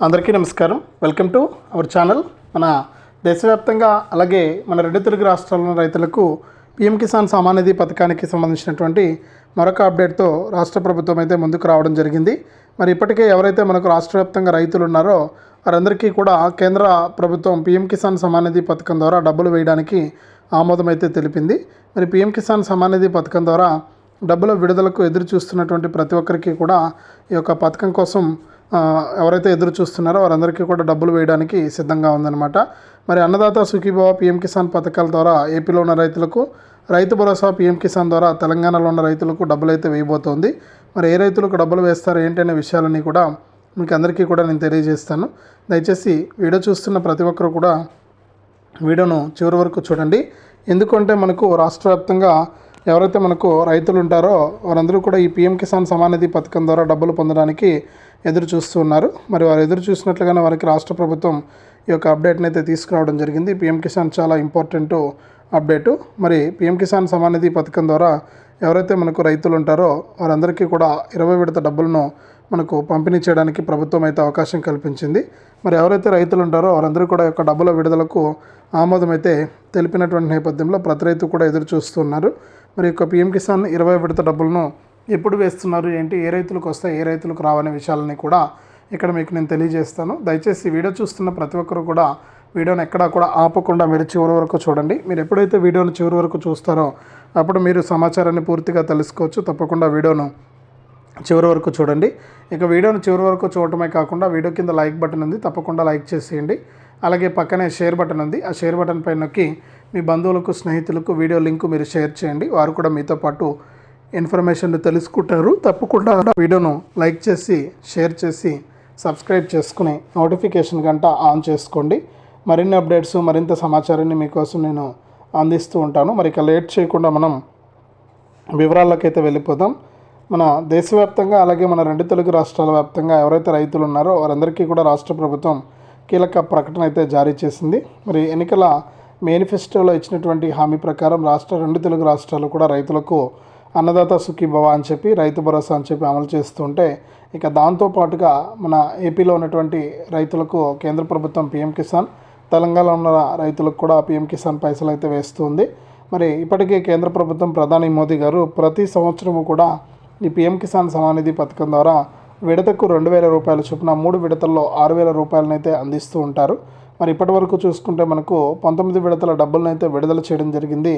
అందరికీ నమస్కారం. Welcome to our channel. మన దేశవ్యాప్తంగా అలాగే మన రెండు తెలుగు రాష్ట్రాల రైతులకు పీఎం కిసాన్ సమానిధి పథకానికి సంబంధించినటువంటి మరొక అప్డేట్తో రాష్ట్ర ప్రభుత్వం అయితే ముందుకు రావడం జరిగింది. మరి ఇప్పటికే ఎవరైతే మనకు రాష్ట్ర వ్యాప్తంగా రైతులు ఉన్నారో వారందరికీ కూడా కేంద్ర ప్రభుత్వం పీఎం కిసాన్ సమానిధి పథకం ద్వారా డబ్బులు వేయడానికి ఆమోదం అయితే తెలిపింది. మరి పీఎం కిసాన్ సమానిధి పథకం ద్వారా డబ్బుల విడుదలకు ఎదురు చూస్తున్నటువంటి ప్రతి ఒక్కరికి కూడా ఈ యొక్క పథకం కోసం ఎవరైతే ఎదురు చూస్తున్నారో వారందరికీ కూడా డబ్బులు వేయడానికి సిద్ధంగా ఉందన్నమాట. మరి అన్నదాత సుఖీభావ పిఎం కిసాన్ పథకాల ద్వారా ఏపీలో ఉన్న రైతులకు రైతు భరోసా పిఎం కిసాన్ ద్వారా తెలంగాణలో ఉన్న రైతులకు డబ్బులు అయితే వేయబోతోంది. మరి ఏ రైతులకు డబ్బులు వేస్తారు ఏంటనే విషయాలని విషయాలన్నీ కూడా మీకు అందరికీ కూడా నేను తెలియజేస్తాను. దయచేసి వీడియో చూస్తున్న ప్రతి ఒక్కరు కూడా వీడియోను చివరి వరకు చూడండి. ఎందుకంటే మనకు రాష్ట్ర వ్యాప్తంగా ఎవరైతే మనకు రైతులు ఉంటారో వారందరూ కూడా ఈ పిఎం కిసాన్ సమానిధి పథకం ద్వారా డబ్బులు పొందడానికి ఎదురు చూస్తూ ఉన్నారు. మరి వారు ఎదురు చూసినట్లుగానే వారికి రాష్ట్ర ప్రభుత్వం ఈ యొక్క అప్డేట్ని అయితే తీసుకురావడం జరిగింది. పిఎం కిసాన్ చాలా ఇంపార్టెంట్ అప్డేటు. మరి పిఎం కిసాన్ సమానిధి పథకం ద్వారా ఎవరైతే మనకు రైతులు ఉంటారో వారందరికీ కూడా ఇరవై విడత డబ్బులను మనకు పంపిణీ చేయడానికి ప్రభుత్వం అయితే అవకాశం కల్పించింది. మరి ఎవరైతే రైతులు ఉంటారో వారందరూ కూడా యొక్క డబ్బుల విడుదలకు ఆమోదం అయితే తెలిపినటువంటి నేపథ్యంలో ప్రతి రైతు కూడా ఎదురు చూస్తున్నారు మరి యొక్క పిఎం కిసాన్ ఇరవై విడత డబ్బులను ఎప్పుడు వేస్తున్నారు ఏంటి ఏ రైతులకు వస్తాయి ఏ రైతులకు రావనే విషయాలని కూడా ఇక్కడ మీకు నేను తెలియజేస్తాను. దయచేసి వీడియో చూస్తున్న ప్రతి ఒక్కరు కూడా వీడియోని ఎక్కడా కూడా ఆపకుండా మీరు చివరి వరకు చూడండి. మీరు ఎప్పుడైతే వీడియోని చివరి వరకు చూస్తారో అప్పుడు మీరు సమాచారాన్ని పూర్తిగా తెలుసుకోవచ్చు. తప్పకుండా వీడియోను చివరి వరకు చూడండి. ఇక వీడియోని చివరి వరకు చూడటమే కాకుండా వీడియో కింద లైక్ బటన్ ఉంది తప్పకుండా లైక్ చేసేయండి. అలాగే పక్కనే షేర్ బటన్ ఉంది. ఆ షేర్ బటన్ పైన నొక్కి మీ బంధువులకు స్నేహితులకు వీడియో లింక్ మీరు షేర్ చేయండి. వారు కూడా మీతో పాటు ఇన్ఫర్మేషన్ తెలుసుకుంటారు. తప్పకుండా వీడియోను లైక్ చేసి షేర్ చేసి సబ్స్క్రైబ్ చేసుకుని నోటిఫికేషన్ గంట ఆన్ చేసుకోండి. మరిన్ని అప్డేట్స్ మరింత సమాచారాన్ని మీకోసం నేను అందిస్తూ ఉంటాను. మరి ఇక లేట్ చేయకుండా మనం వివరాల్లోకైతే వెళ్ళిపోదాం. మన దేశవ్యాప్తంగా అలాగే మన రెండు తెలుగు రాష్ట్రాల వ్యాప్తంగా ఎవరైతే రైతులు ఉన్నారో వారందరికీ కూడా రాష్ట్ర ప్రభుత్వం కీలక ప్రకటన అయితే జారీ చేసింది. మరి ఎన్నికల మేనిఫెస్టోలో ఇచ్చినటువంటి హామీ ప్రకారం రాష్ట్ర రెండు తెలుగు రాష్ట్రాలు కూడా రైతులకు అన్నదాత సుఖీభవ అని చెప్పి రైతు భరోసా అని చెప్పి అమలు చేస్తుంటే ఇక దాంతో పాటుగా మన ఏపీలో ఉన్నటువంటి రైతులకు కేంద్ర ప్రభుత్వం పిఎం కిసాన్ తెలంగాణలో ఉన్న రైతులకు కూడా పిఎం కిసాన్ పైసలు అయితే వేస్తుంది. మరి ఇప్పటికే కేంద్ర ప్రభుత్వం ప్రధాని మోదీ గారు ప్రతి సంవత్సరము కూడా ఈ పిఎం కిసాన్ సమానిధి పథకం ద్వారా విడతకు రెండు వేల రూపాయల చొప్పున మూడు విడతల్లో ఆరు వేల రూపాయలనైతే అందిస్తూ ఉంటారు. మరి ఇప్పటి వరకు చూసుకుంటే మనకు పంతొమ్మిది విడతల డబ్బులను అయితే విడుదల చేయడం జరిగింది.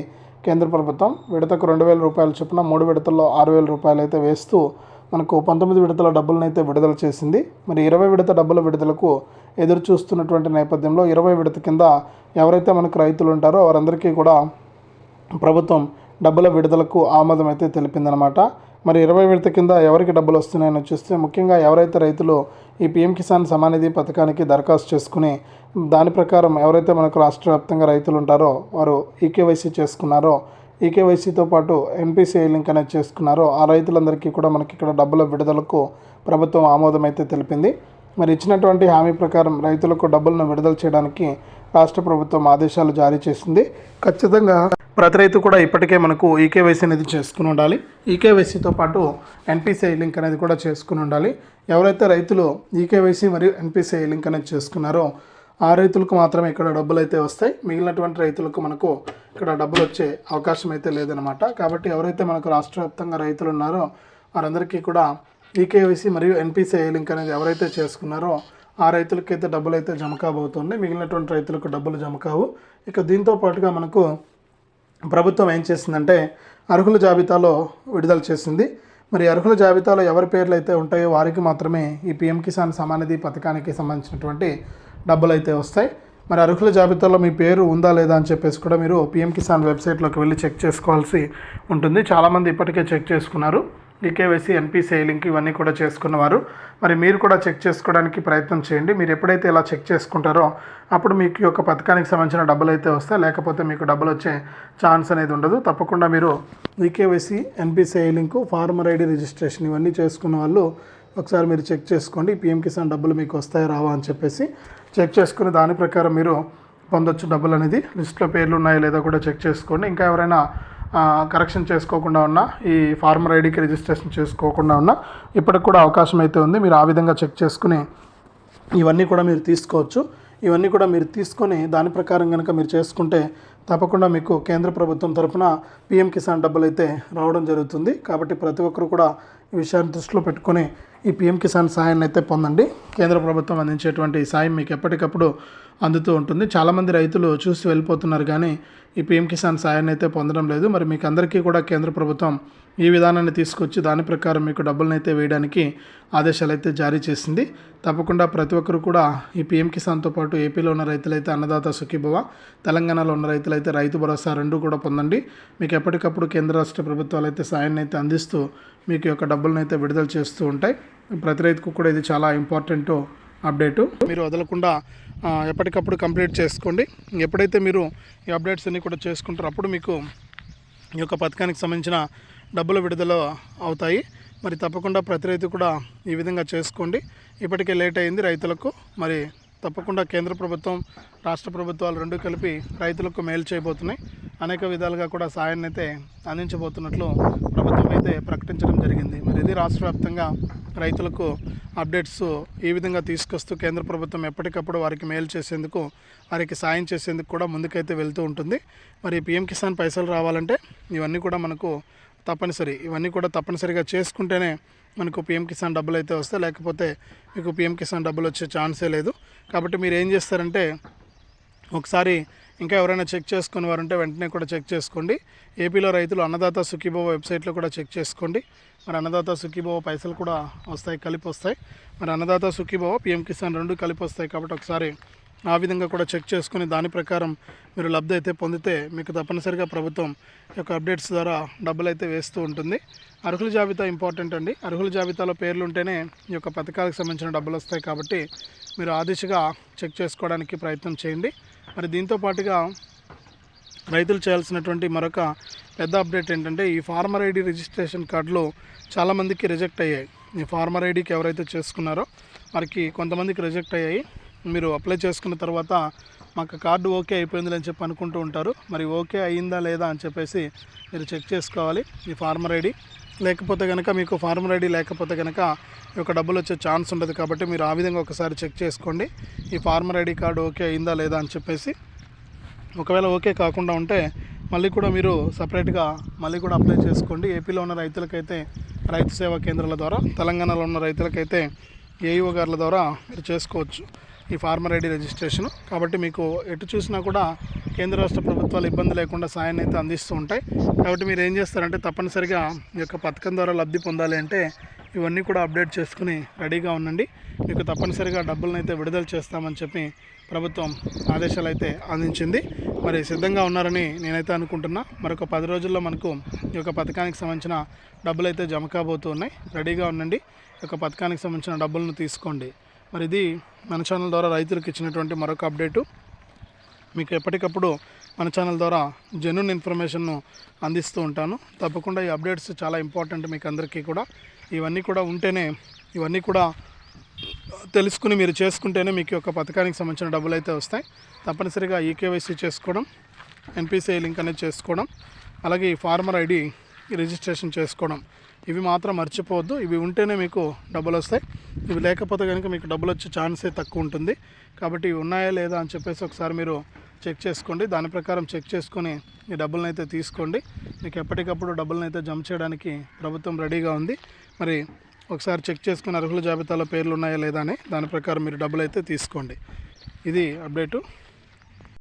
కేంద్ర ప్రభుత్వం విడతకు రెండు వేల రూపాయల చొప్పున మూడు విడతల్లో ఆరు వేల రూపాయలు అయితే వేస్తూ మనకు పంతొమ్మిది విడతల డబ్బులను అయితే విడుదల చేసింది. మరి ఇరవై విడత డబ్బుల విడుదలకు ఎదురు చూస్తున్నటువంటి నేపథ్యంలో ఇరవై విడత కింద ఎవరైతే మనకు రైతులు ఉంటారో వారందరికీ కూడా ప్రభుత్వం డబ్బుల విడుదలకు ఆమోదం అయితే తెలిపిందనమాట మరి ఇరవై విడత కింద ఎవరికి డబ్బులు వస్తున్నాయని చూస్తే ముఖ్యంగా ఎవరైతే రైతులు ఈ పిఎం కిసాన్ సమానిధి పథకానికి దరఖాస్తు చేసుకుని దాని ప్రకారం ఎవరైతే మనకు రాష్ట్ర వ్యాప్తంగా రైతులు ఉంటారో వారు ఈకేవైసీ చేసుకున్నారో ఈకేవైసీతో పాటు ఎన్పిసిఐ లింక్ అనేది చేసుకున్నారో ఆ రైతులందరికీ కూడా మనకి ఇక్కడ డబ్బుల విడుదలకు ప్రభుత్వం ఆమోదం అయితే తెలిపింది. మరి ఇచ్చినటువంటి హామీ ప్రకారం రైతులకు డబ్బులను విడుదల చేయడానికి రాష్ట్ర ప్రభుత్వం ఆదేశాలు జారీ చేసింది. ఖచ్చితంగా ప్రతి రైతు కూడా ఇప్పటికే మనకు ఈకేవైసీ అనేది చేసుకుని ఉండాలి. ఈకేవైసీతో పాటు ఎన్పిసిఐ లింక్ అనేది కూడా చేసుకుని ఉండాలి. ఎవరైతే రైతులు ఈకేవైసీ మరియు ఎన్పిసిఐ లింక్ అనేది చేసుకున్నారో ఆ రైతులకు మాత్రమే ఇక్కడ డబ్బులు అయితే వస్తాయి. మిగిలినటువంటి రైతులకు మనకు ఇక్కడ డబ్బులు వచ్చే అవకాశం అయితే లేదనమాట కాబట్టి ఎవరైతే మనకు రాష్ట్ర వ్యాప్తంగా రైతులు ఉన్నారో వారందరికీ కూడా ఈకేవైసీ మరియు ఎన్పిసిఐ లింక్ అనేది ఎవరైతే చేసుకున్నారో ఆ రైతులకైతే డబ్బులు అయితే జమ కాబోతుంది. మిగిలినటువంటి రైతులకు డబ్బులు జమ కావు. ఇక దీంతో పాటుగా మనకు ప్రభుత్వం ఏం చేసిందంటే అర్హుల జాబితాలో విడుదల చేసింది. మరి అర్హుల జాబితాలో ఎవరి పేర్లు అయితే ఉంటాయో వారికి మాత్రమే ఈ పిఎం కిసాన్ సమానిధి పథకానికి సంబంధించినటువంటి డబ్బులు అయితే వస్తాయి. మరి అర్హుల జాబితాలో మీ పేరు ఉందా లేదా అని చెప్పేసి కూడా మీరు పిఎం కిసాన్ వెబ్సైట్లోకి వెళ్ళి చెక్ చేసుకోవాల్సి ఉంటుంది. చాలామంది ఇప్పటికే చెక్ చేసుకున్నారు. ఈకేవైసీ ఎన్పిసిఐ లింక్ ఇవన్నీ కూడా చేసుకున్నవారు. మరి మీరు కూడా చెక్ చేసుకోవడానికి ప్రయత్నం చేయండి. మీరు ఎప్పుడైతే ఇలా చెక్ చేసుకుంటారో అప్పుడు మీకు ఈ యొక్క పథకానికి సంబంధించిన డబ్బులు అయితే వస్తాయి. లేకపోతే మీకు డబ్బులు వచ్చే ఛాన్స్ అనేది ఉండదు. తప్పకుండా మీరు eKYC NPCI link farmer ID registration ఇవన్నీ చేసుకున్న వాళ్ళు ఒకసారి మీరు చెక్ చేసుకోండి. పిఎం కిసాన్ డబ్బులు మీకు వస్తాయా రావా అని చెప్పేసి చెక్ చేసుకుని దాని ప్రకారం మీరు పొందొచ్చు డబ్బులు అనేది. లిస్ట్లో పేర్లు ఉన్నాయో లేదో కూడా చెక్ చేసుకోండి. ఇంకా ఎవరైనా కరెక్షన్ చేసుకోకుండా ఉన్నా ఈ ఫార్మర్ ఐడికి రిజిస్ట్రేషన్ చేసుకోకుండా ఉన్నా ఇప్పటికి కూడా అవకాశం అయితే ఉంది. మీరు ఆ విధంగా చెక్ చేసుకుని ఇవన్నీ కూడా మీరు తీసుకోవచ్చు. ఇవన్నీ కూడా మీరు తీసుకొని దాని ప్రకారం కనుక మీరు చేసుకుంటే తప్పకుండా మీకు కేంద్ర ప్రభుత్వం తరఫున పిఎం కిసాన్ డబ్బులు అయితే రావడం జరుగుతుంది. కాబట్టి ప్రతి ఒక్కరు కూడా ఈ విషయాన్ని దృష్టిలో పెట్టుకొని ఈ పిఎం కిసాన్ సాయాన్ని అయితే పొందండి. కేంద్ర ప్రభుత్వం అందించేటువంటి సాయం మీకు ఎప్పటికప్పుడు అందుతూ ఉంటుంది. చాలామంది రైతులు చూసి వెళ్ళిపోతున్నారు కానీ ఈ పిఎం కిసాన్ సాయాన్ని అయితే పొందడం లేదు. మరి మీకు అందరికీ కూడా కేంద్ర ప్రభుత్వం ఈ విధానాన్ని తీసుకొచ్చి దాని ప్రకారం మీకు డబ్బులను అయితే వేయడానికి ఆదేశాలు అయితే జారీ చేసింది. తప్పకుండా ప్రతి ఒక్కరు కూడా ఈ పిఎం కిసాన్తో పాటు ఏపీలో ఉన్న రైతులైతే అన్నదాత సుఖీభవ తెలంగాణలో ఉన్న రైతులైతే రైతు భరోసా రెండు కూడా పొందండి. మీకు ఎప్పటికప్పుడు కేంద్ర రాష్ట్ర ప్రభుత్వాలు అయితే సాయాన్ని అయితే అందిస్తూ మీకు యొక్క డబ్బులను అయితే విడుదల చేస్తూ ఉంటాయి. ప్రతి రైతుకు కూడా ఇది చాలా ఇంపార్టెంట్ అప్డేటు. మీరు వదలకుండా ఎప్పటికప్పుడు కంప్లీట్ చేసుకోండి. ఎప్పుడైతే మీరు ఈ అప్డేట్స్ అన్నీ కూడా చేసుకుంటారో అప్పుడు మీకు ఈ యొక్క పథకానికి సంబంధించిన డబ్బులు విడుదల అవుతాయి. మరి తప్పకుండా ప్రతి రైతు కూడా ఈ విధంగా చేసుకోండి. ఇప్పటికే లేట్ అయింది రైతులకు. మరి తప్పకుండా కేంద్ర ప్రభుత్వం రాష్ట్ర ప్రభుత్వాలు రెండు కలిపి రైతులకు మేలు చేయబోతున్నాయి. అనేక విధాలుగా కూడా సాయాన్ని అయితే అందించబోతున్నట్లు ప్రభుత్వం అయితే ప్రకటించడం జరిగింది. మరి ఇది రాష్ట్ర వ్యాప్తంగా రైతులకు అప్డేట్స్ ఈ విధంగా తీసుకొస్తూ కేంద్ర ప్రభుత్వం ఎప్పటికప్పుడు వారికి మేలు చేసేందుకు వారికి సాయం చేసేందుకు కూడా ముందుకైతే వెళ్తూ ఉంటుంది. మరి పిఎం కిసాన్ పైసలు రావాలంటే ఇవన్నీ కూడా మనకు తప్పనిసరి. ఇవన్నీ కూడా తప్పనిసరిగా చేసుకుంటేనే మనకు పిఎం కిసాన్ డబ్బులు అయితే వస్తాయి. లేకపోతే మీకు పిఎం కిసాన్ డబ్బులు వచ్చే ఛాన్సే లేదు. కాబట్టి మీరు ఏం చేస్తారంటే ఒకసారి ఇంకా ఎవరైనా చెక్ చేసుకుని వారంటే వెంటనే కూడా చెక్ చేసుకోండి. ఏపీలో రైతులు అన్నదాత సుఖీభవ వెబ్సైట్లో కూడా చెక్ చేసుకోండి. మరి అన్నదాత సుఖీభవ పైసలు కూడా వస్తాయి కలిపి వస్తాయి మరి అన్నదాత సుఖీభవ పిఎం కిసాన్ రెండు కలిపి వస్తాయి కాబట్టి ఒకసారి ఆ విధంగా కూడా చెక్ చేసుకుని దాని ప్రకారం మీరు లబ్ధి అయితే పొందితే మీకు తప్పనిసరిగా ప్రభుత్వం యొక్క అప్డేట్స్ ద్వారా డబ్బులు అయితే వేస్తూ ఉంటుంది. అర్హుల జాబితా ఇంపార్టెంట్ అండి. అర్హుల జాబితాలో పేర్లు ఉంటేనే ఈ యొక్క పథకాలకు సంబంధించిన డబ్బులు వస్తాయి కాబట్టి మీరు ఆ దిశగా చెక్ చేసుకోవడానికి ప్రయత్నం చేయండి. మరి దీంతో పాటుగా రైతులు చేయాల్సినటువంటి మరొక పెద్ద అప్డేట్ ఏంటంటే ఈ ఫార్మర్ ఐడి రిజిస్ట్రేషన్ కార్డులు చాలామందికి రిజెక్ట్ అయ్యాయి. ఈ ఫార్మర్ ఐడికి ఎవరైతే చేసుకున్నారో వారికి కొంతమందికి రిజెక్ట్ అయ్యాయి. మీరు అప్లై చేసుకున్న తర్వాత మాకు కార్డు ఓకే అయిపోయింది అని చెప్పి అనుకుంటూ ఉంటారు. మరి ఓకే అయ్యిందా లేదా అని చెప్పేసి మీరు చెక్ చేసుకోవాలి ఈ ఫార్మర్ ఐడి. లేకపోతే కనుక మీకు ఫార్మర్ ఐడి లేకపోతే కనుక ఈ యొక్క డబ్బులు వచ్చే ఛాన్స్ ఉండదు కాబట్టి మీరు ఆ విధంగా ఒకసారి చెక్ చేసుకోండి. ఈ ఫార్మర్ ఐడి కార్డు ఓకే అయిందా లేదా అని చెప్పేసి. ఒకవేళ ఓకే కాకుండా ఉంటే మళ్ళీ కూడా మీరు సపరేట్గా మళ్ళీ కూడా అప్లై చేసుకోండి. ఏపీలో ఉన్న రైతులకైతే రైతు సేవా కేంద్రాల ద్వారా తెలంగాణలో ఉన్న రైతులకైతే ఏఈఓ గారుల ద్వారా మీరు చేసుకోవచ్చు. ఈ ఫార్మర్ ఐడి రిజిస్ట్రేషన్. కాబట్టి మీకు ఎటు చూసినా కూడా కేంద్ర రాష్ట్ర ప్రభుత్వాలు ఇబ్బంది లేకుండా సాయాన్ని అయితే అందిస్తూ ఉంటాయి. కాబట్టి మీరు ఏం చేస్తారంటే తప్పనిసరిగా ఈ యొక్క పథకం ద్వారా లబ్ధి పొందాలి అంటే ఇవన్నీ కూడా అప్డేట్ చేసుకుని రెడీగా ఉండండి. మీకు తప్పనిసరిగా డబ్బులను అయితే విడుదల చేస్తామని చెప్పి ప్రభుత్వం ఆదేశాలు అయితే అందించింది. మరి సిద్ధంగా ఉన్నారని నేనైతే అనుకుంటున్నా. మరొక పది రోజుల్లో మనకు ఈ యొక్క పథకానికి సంబంధించిన డబ్బులు అయితే జమ కాబోతూ ఉన్నాయి. రెడీగా ఉండండి. ఈ యొక్క పథకానికి సంబంధించిన డబ్బులను తీసుకోండి. మరి ఇది మన ఛానల్ ద్వారా రైతులకు ఇచ్చినటువంటి మరొక అప్డేటు. మీకు ఎప్పటికప్పుడు మన ఛానల్ ద్వారా జెన్యున్ ఇన్ఫర్మేషన్ను అందిస్తూ ఉంటాను. తప్పకుండా ఈ అప్డేట్స్ చాలా ఇంపార్టెంట్ మీకు అందరికీ కూడా. ఇవన్నీ కూడా ఉంటేనే ఇవన్నీ కూడా తెలుసుకుని మీరు చేసుకుంటేనే మీకు యొక్క పథకానికి సంబంధించిన డబ్బులు అయితే వస్తాయి. తప్పనిసరిగా ఈకేవైసీ చేసుకోవడం ఎన్పిసిఐ లింక్ అనేది చేసుకోవడం అలాగే ఈ ఫార్మర్ ఐడి రిజిస్ట్రేషన్ చేసుకోవడం ఇవి మాత్రం మర్చిపోవద్దు. ఇవి ఉంటేనే మీకు డబ్బులు వస్తాయి. ఇవి లేకపోతే కనుక మీకు డబ్బులు వచ్చే ఛాన్సే తక్కువ ఉంటుంది. కాబట్టి ఇవి ఉన్నాయా లేదా అని చెప్పేసి ఒకసారి మీరు చెక్ చేసుకోండి. దాని ప్రకారం చెక్ చేసుకొని ఈ డబ్బులను అయితే తీసుకోండి. మీకు ఎప్పటికప్పుడు డబ్బులను అయితే జమ చేయడానికి ప్రభుత్వం రెడీగా ఉంది. మరి ఒకసారి చెక్ చేసుకుని అర్హుల జాబితాలో పేర్లు ఉన్నాయా లేదా అని దాని ప్రకారం మీరు డబ్బులు అయితే తీసుకోండి. ఇది అప్డేటు.